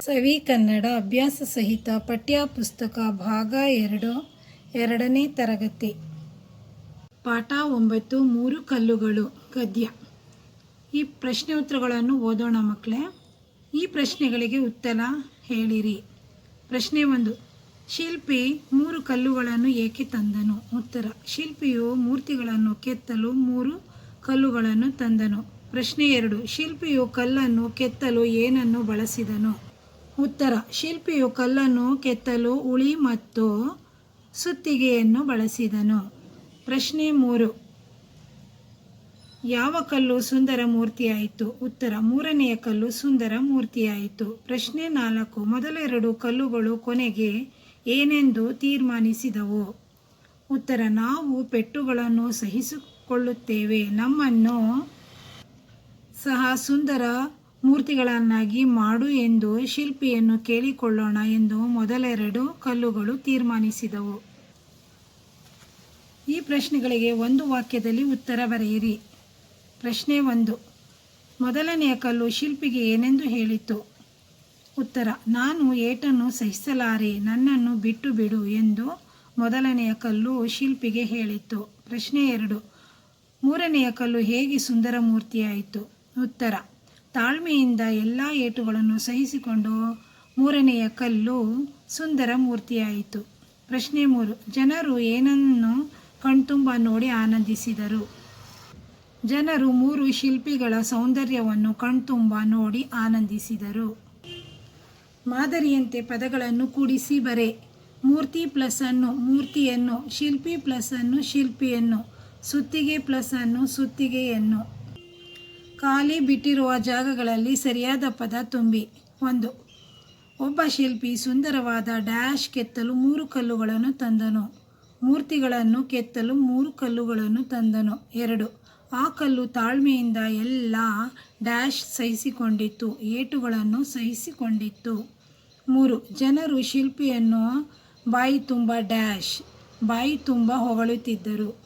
ಸವಿ ಕನ್ನಡ ಅಭ್ಯಾಸ ಸಹಿತ ಪಠ್ಯಪುಸ್ತಕ ಭಾಗ ಎರಡು, ಎರಡನೇ ತರಗತಿ. ಪಾಠ ಒಂಬತ್ತು, ಮೂರು ಕಲ್ಲುಗಳು, ಗದ್ಯ. ಈ ಪ್ರಶ್ನೆ ಉತ್ತರಗಳನ್ನು ಓದೋಣ ಮಕ್ಕಳೇ ಈ ಪ್ರಶ್ನೆಗಳಿಗೆ ಉತ್ತರ ಹೇಳಿರಿ. ಪ್ರಶ್ನೆ ಒಂದು, ಶಿಲ್ಪಿ ಮೂರು ಕಲ್ಲುಗಳನ್ನು ಏಕೆ ತಂದನು? ಉತ್ತರ, ಶಿಲ್ಪಿಯು ಮೂರ್ತಿಗಳನ್ನು ಕೆತ್ತಲು ಮೂರು ಕಲ್ಲುಗಳನ್ನು ತಂದನು. ಪ್ರಶ್ನೆ ಎರಡು, ಶಿಲ್ಪಿಯು ಕಲ್ಲನ್ನು ಕೆತ್ತಲು ಏನನ್ನು ಬಳಸಿದನು? ಉತ್ತರ. ಶಿಲ್ಪಿಯು ಕಲ್ಲನ್ನು ಕೆತ್ತಲು, ಉಳಿ ಮತ್ತು ಸುತ್ತಿಗೆಯನ್ನು ಬಳಸಿದನು. ಪ್ರಶ್ನೆ ಮೂರು. ಯಾವ ಕಲ್ಲು ಸುಂದರ ಮೂರ್ತಿಯಾಯಿತು? ಉತ್ತರ. ಮೂರನೆಯ ಕಲ್ಲು ಸುಂದರ ಮೂರ್ತಿಯಾಯಿತು. ಪ್ರಶ್ನೆ ನಾಲ್ಕು. ಮೊದಲೆರಡು ಕಲ್ಲುಗಳು ಕೊನೆಗೆ ಏನೆಂದು ತೀರ್ಮಾನಿಸಿದವು? ಉತ್ತರ. ನಾವು ಪೆಟ್ಟುಗಳನ್ನು ಸಹಿಸಿಕೊಳ್ಳುತ್ತೇವೆ. ನಮ್ಮನ್ನು ಸಹ ಸುಂದರ ಮೂರ್ತಿಗಳನ್ನಾಗಿ ಮಾಡು ಎಂದು ಶಿಲ್ಪಿಯನ್ನು ಕೇಳಿಕೊಳ್ಳೋಣ ಎಂದು ಮೊದಲೆರಡು ಕಲ್ಲುಗಳು ತೀರ್ಮಾನಿಸಿದವು. ಈ ಪ್ರಶ್ನೆಗಳಿಗೆ ಒಂದು ವಾಕ್ಯದಲ್ಲಿ ಉತ್ತರ ಬರೆಯಿರಿ. ಪ್ರಶ್ನೆ ಒಂದು. ಮೊದಲನೆಯ ಕಲ್ಲು ಶಿಲ್ಪಿಗೆ ಏನೆಂದು ಹೇಳಿತು? ಉತ್ತರ. ನಾನು ಏಟನ್ನು ಸಹಿಸಲಾರೆ, ನನ್ನನ್ನು ಬಿಟ್ಟು ಬಿಡು ಎಂದು ಮೊದಲನೆಯ ಕಲ್ಲು ಶಿಲ್ಪಿಗೆ ಹೇಳಿತ್ತು ಪ್ರಶ್ನೆ ಎರಡು. ಮೂರನೆಯ ಕಲ್ಲು ಹೇಗೆ ಸುಂದರ ಮೂರ್ತಿಯಾಯಿತು ಉತ್ತರ. ತಾಳ್ಮೆಯಿಂದ ಎಲ್ಲ ಏಟುಗಳನ್ನು ಸಹಿಸಿಕೊಂಡು ಮೂರನೆಯ ಕಲ್ಲು ಸುಂದರ ಮೂರ್ತಿಯಾಯಿತು. ಪ್ರಶ್ನೆ ಮೂರು, ಜನರು ಏನನ್ನು ಕಣ್ತುಂಬ ನೋಡಿ ಆನಂದಿಸಿದರು? ಜನರು ಮೂರು ಶಿಲ್ಪಿಗಳ ಸೌಂದರ್ಯವನ್ನು ಕಣ್ತುಂಬ ನೋಡಿ ಆನಂದಿಸಿದರು. ಮಾದರಿಯಂತೆ ಪದಗಳನ್ನು ಕೂಡಿಸಿ ಬರೆ. ಮೂರ್ತಿ ಪ್ಲಸ್ ಅನ್ನು ಮೂರ್ತಿಯನ್ನು, ಶಿಲ್ಪಿ ಪ್ಲಸ್ ಅನ್ನು ಶಿಲ್ಪಿಯನ್ನು, ಸುತ್ತಿಗೆ ಪ್ಲಸ್ ಅನ್ನು ಸುತ್ತಿಗೆಯನ್ನು. ಖಾಲಿ ಬಿಟ್ಟಿರುವ ಜಾಗಗಳಲ್ಲಿ ಸರಿಯಾದ ಪದ ತುಂಬಿ. ಒಂದು. ಒಬ್ಬ ಶಿಲ್ಪಿ ಸುಂದರವಾದ ಡ್ಯಾಶ್ ಕೆತ್ತಲು ಮೂರು ಕಲ್ಲುಗಳನ್ನು ತಂದನು. ಮೂರ್ತಿಗಳನ್ನು ಕೆತ್ತಲು ಮೂರು ಕಲ್ಲುಗಳನ್ನು ತಂದನು. ಎರಡು. ಆ ಕಲ್ಲು ತಾಳ್ಮೆಯಿಂದ ಎಲ್ಲ ಡ್ಯಾಶ್ ಸಹಿಸಿಕೊಂಡಿತ್ತು. ಏಟುಗಳನ್ನು ಸಹಿಸಿಕೊಂಡಿತ್ತು. ಮೂರು. ಜನರು ಶಿಲ್ಪಿಯನ್ನು ಬಾಯಿ ತುಂಬ ಡ್ಯಾಶ್, ಬಾಯಿ ತುಂಬ ಹೊಗಳುತ್ತಿದ್ದರು.